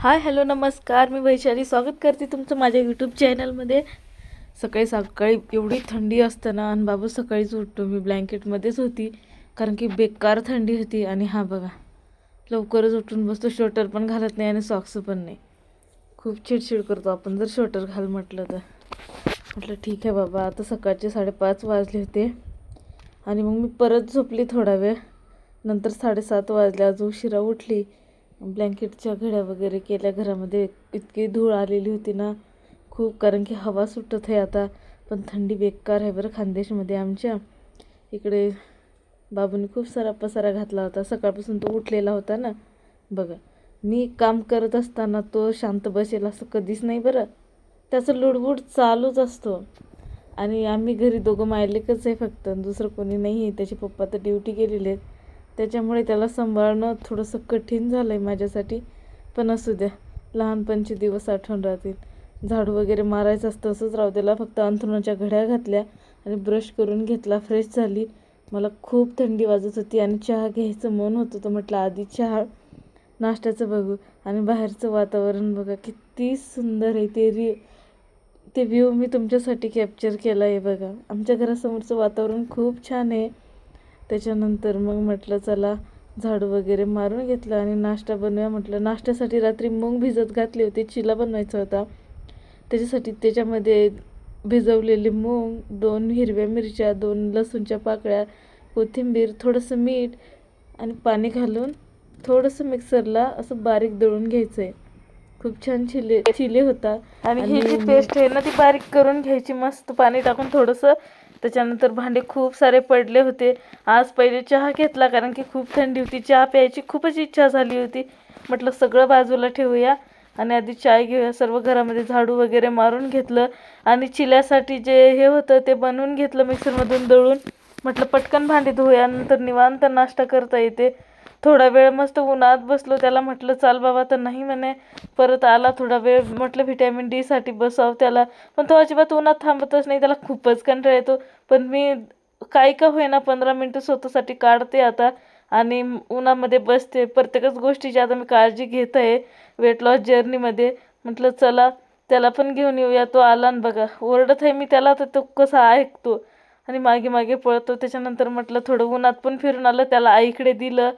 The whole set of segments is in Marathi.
हाय हॅलो नमस्कार. मी वैशाली. स्वागत करते तुमचं माझ्या यूट्यूब चॅनलमध्ये सकाळी सकाळी एवढी थंडी असताना आणि बाबू सकाळीच उठतो. मी ब्लँकेटमध्येच होती कारण की बेकार थंडी होती. आणि हा बघा लवकरच उठून बसतो. स्वेटर पण घालत नाही आणि सॉक्स पण नाही. खूप चिडचिड करतो आपण जर स्वेटर घाल म्हटलं तर. म्हटलं ठीक आहे बाबा. आता सकाळचे साडेपाच वाजले होते. आणि मग मी परत झोपली थोडा वेळ. नंतर साडेसात वाजले. आज उशिरा उठली. ब्लँकेटच्या घड्या वगैरे केल्या. घरामध्ये इतकी धूळ आलेली होती ना. खूप कारण की हवा सुटत आहे आता. पण थंडी बेकार आहे बरं खानदेशमध्ये आमच्या. इकडे बाबूने खूप सारा पसारा घातला होता. सकाळपासून तो उठलेला होता ना. बघा मी काम करत असताना तो शांत बसेल असं कधीच नाही बरं. त्याचं लुडबुड चालूच असतो. आणि आम्ही घरी दोघं मायलेकच आहे फक्त. दुसरं कोणी नाही आहे. त्याचे पप्पा तर ड्युटी गेलेले आहेत. त्याच्यामुळे त्याला सांभाळणं थोडंसं कठीण झालं आहे माझ्यासाठी. पण असू द्या लहानपणचे दिवस आठवण राहतील. झाडू वगैरे मारायचं असतं असंच राहू त्याला फक्त अंथरुणाच्या घड्या घातल्या आणि ब्रश करून घेतला. फ्रेश झाली. मला खूप थंडी वाजत होती आणि चहा घ्यायचं मन होतं. तर म्हटलं आधी चहा नाश्त्याचं बघू. आणि बाहेरचं वातावरण बघा. किती सुंदर आहे ते रि ते व्ह्यू मी तुमच्यासाठी कॅप्चर केला आहे बघा. आमच्या घरासमोरचं वातावरण खूप छान आहे. त्याच्यानंतर मग म्हटलं चला झाडू वगैरे मारून घेतलं आणि नाश्ता बनवूया. म्हटलं नाश्त्यासाठी रात्री मूग भिजत घातले होते चिला बनवायचा होता. त्याच्यासाठी त्याच्यामध्ये भिजवलेले मूग दोन हिरव्या मिरच्या दोन लसूणच्या पाकळ्या कोथिंबीर थोडंसं मीठ आणि पाणी घालून थोडंसं मिक्सरला असं बारीक दळून घ्यायचं आहे खूप छान चिले चिले होता. आणि ही जी पेस्ट आहे ना ती बारीक करून घ्यायची मस्त पाणी टाकून थोडंसं त्याच्यानंतर भांडे खूप सारे पडले होते. आज पहिले चहा घेतला कारण की खूप थंडी होती. चहा प्यायची खूपच इच्छा झाली होती. म्हटलं सगळं बाजूला ठेवूया. आणि आधी चाय घेऊया. सर्व घरामध्ये झाडू वगैरे मारून घेतलं. आणि चिल्यासाठी जे हे होतं ते बनवून घेतलं मिक्सरमधून दळून. म्हटलं पटकन भांडी धुऊया. नंतर निवांत नाश्ता करता येते. थोडा वेळ मस्त उन्हात बसलो त्याला म्हटलं चाल बाबा तर नाही म्हणे परत आला थोडा वेळ. म्हटलं व्हिटॅमिन डीसाठी बसावं त्याला. पण तो अजिबात उन्हात थांबतच नाही त्याला खूपच कंटाळा येतो. पण मी काही का होईना पंधरा मिनटं स्वतःसाठी काढते आता आणि उन्हामध्ये बसते. प्रत्येकच गोष्टीची आता मी काळजी घेत आहे वेट लॉस जर्नीमध्ये म्हटलं चला त्याला पण घेऊन येऊया तो आला आणि बघा. ओरडत आहे मी त्याला तर तो कसा ऐकतो. आणि मागे मागे पळतो. त्याच्यानंतर म्हटलं थोडं उन्हात पण फिरून आलं त्याला आईकडे दिलं.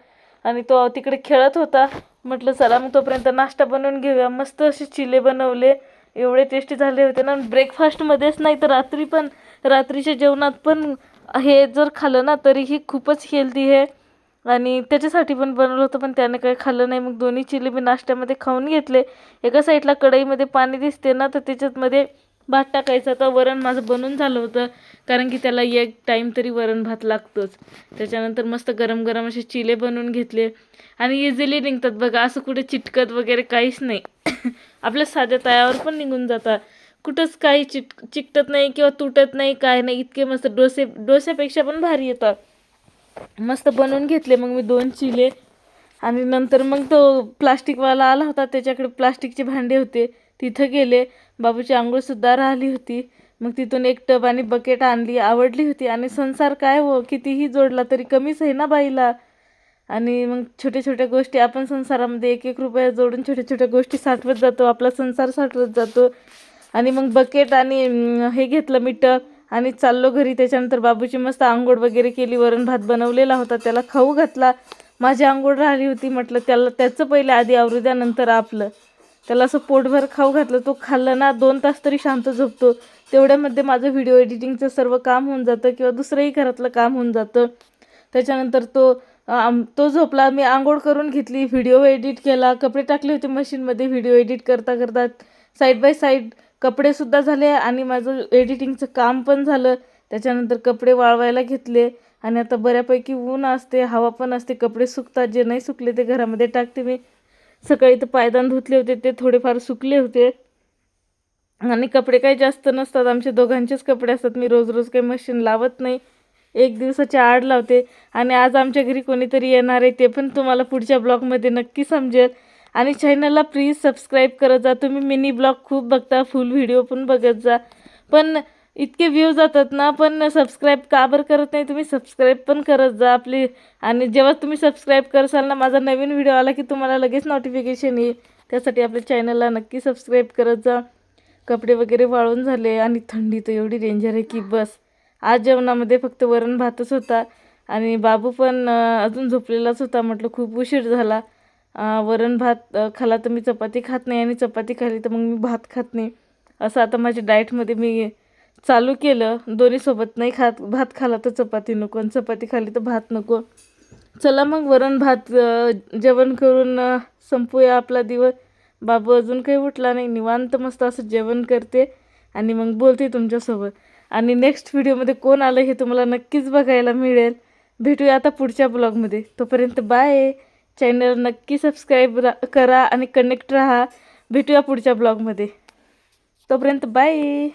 आणि तो तिकडे खेळत होता. म्हटलं चला मग तोपर्यंत नाश्ता बनवून घेऊया. मस्त असे चिले बनवले. एवढे टेस्टी झाले होते ना. ब्रेकफास्टमध्येच नाही तर रात्री पण रात्रीच्या जेवणात पण हे जर खाल्लं ना तरीही खूपच हेल्दी आहे आणि त्याच्यासाठी पण बनवलं होतं पण त्याने काही खाल्लं नाही. मग दोन्ही चिले मी नाश्त्यामध्ये खाऊन घेतले. एका साईडला कढईमध्ये पाणी दिसते ना तर त्याच्यातमध्ये भात टाकायचा तर वरण माझं बनून झालं होतं. कारण की त्याला एक टाईम तरी वरण भात लागतोच. त्याच्यानंतर मस्त गरम गरम असे चिले बनवून घेतले. आणि इझिली निघतात बघा असं कुठे चिटकत वगैरे काहीच नाही. आपल्या साध्या तयावर पण निघून जातात. कुठंच काही चिट चिकटत नाही किंवा तुटत नाही काय नाही. इतके मस्त डोसे डोस्यापेक्षा पण भारी येतात. मस्त बनवून घेतले. मग मी दोन चिले आणि नंतर मग तो प्लास्टिकवाला आला होता त्याच्याकडे प्लास्टिकचे भांडे होते तिथं गेले. बाबूची आंघोळसुद्धा राहिली होती. मग तिथून एक टब आणि बकेट आणली आवडली होती. आणि संसार काय हो कितीही जोडला तरी कमीच आहे ना बाईला? आणि मग छोट्या छोट्या गोष्टी आपण संसारामध्ये एक एक रुपया जोडून छोट्या छोट्या गोष्टी साठवत जातो आपला संसार साठवत जातो. आणि मग बकेट आणि हे घेतलं मी टब आणि चाललो घरी. त्याच्यानंतर बाबूची मस्त आंघोळ वगैरे केली वरण भात बनवलेला होता त्याला खाऊ घातला. माझी आंघोळ राहिली होती म्हटलं त्याला त्याचं पहिले आधी आवरू द्या नंतर आपलं. त्याला असं पोटभर खाऊ घातलं तो खाल्लं ना दोन तास तरी शांत झोपतो. तेवढ्यामध्ये माझं व्हिडिओ एडिटिंगचं सर्व काम होऊन जातं किंवा दुसरंही घरातलं काम होऊन जातं. त्याच्यानंतर तो आम तो झोपला मी आंघोळ करून घेतली व्हिडिओ एडिट केला कपडे टाकले होते मशीनमध्ये व्हिडिओ एडिट करता करता साईड बाय साईड कपडेसुद्धा झाले आणि माझं एडिटिंगचं काम पण झालं. त्याच्यानंतर कपडे वाळवायला घेतले. आणि आता बऱ्यापैकी ऊन असते हवा पण असते कपडे सुकतात जे नाही सुकले ते घरामध्ये टाकते मी. सकाळी तर पायदान धुतले होते ते थोडेफार सुकले होते. आणि कपडे काही जास्त नसतात आमचे दोघांचेच कपडे असतात. मी रोज रोज काही मशीन लावत नाही. एक दिवसाच्या आड लावते. आणि आज आमच्या घरी कोणीतरी येणार आहे ते पण तुम्हाला पुढच्या ब्लॉगमध्ये नक्की समजेल. आणि चॅनलला प्लीज सबस्क्राईब करत जा. तुम्ही मिनी ब्लॉग खूप बघता फुल व्हिडिओ पण बघत जा. पण इतके व्ह्यू जातात ना पण सबस्क्राईब का बरं करत नाही? तुम्ही सबस्क्राईब पण करत जा आपली. आणि जेव्हा तुम्ही सबस्क्राईब करसाल ना माझा नवीन व्हिडिओ आला की तुम्हाला लगेच नोटिफिकेशन येईल. त्यासाठी आपल्या चॅनलला नक्की सबस्क्राईब करत जा. कपडे वगैरे वाळून झाले आणि थंडी तर एवढी डेंजर आहे की बस. आज जेवणामध्ये फक्त वरण भातच होता. आणि बाबू पण अजून झोपलेलाच होता म्हटलं खूप उशीर झाला. वरण भात खाला तर मी चपाती खात नाही आणि चपाती खाली तर मग मी भात खात नाही. असं आता माझ्या डाएटमध्ये मी चालू केलं. दोन्ही सोबत नाही खात. भात खाला तर चपाती नको आणि चपाती खाली तर भात नको. चला मग वरण भात जेवण करून संपूया आपला दिवस. बाबू अजून काही उठला नाही. निवांत मस्त असं जेवण करते आणि मग बोलते तुमच्यासोबत. आणि नेक्स्ट व्हिडिओमध्ये कोण आलं हे तुम्हाला नक्कीच बघायला मिळेल. भेटूया आता पुढच्या ब्लॉगमध्ये तोपर्यंत बाय चॅनल नक्की सबस्क्राईब करा आणि कनेक्ट राहा. भेटूया पुढच्या ब्लॉगमध्ये तोपर्यंत बाय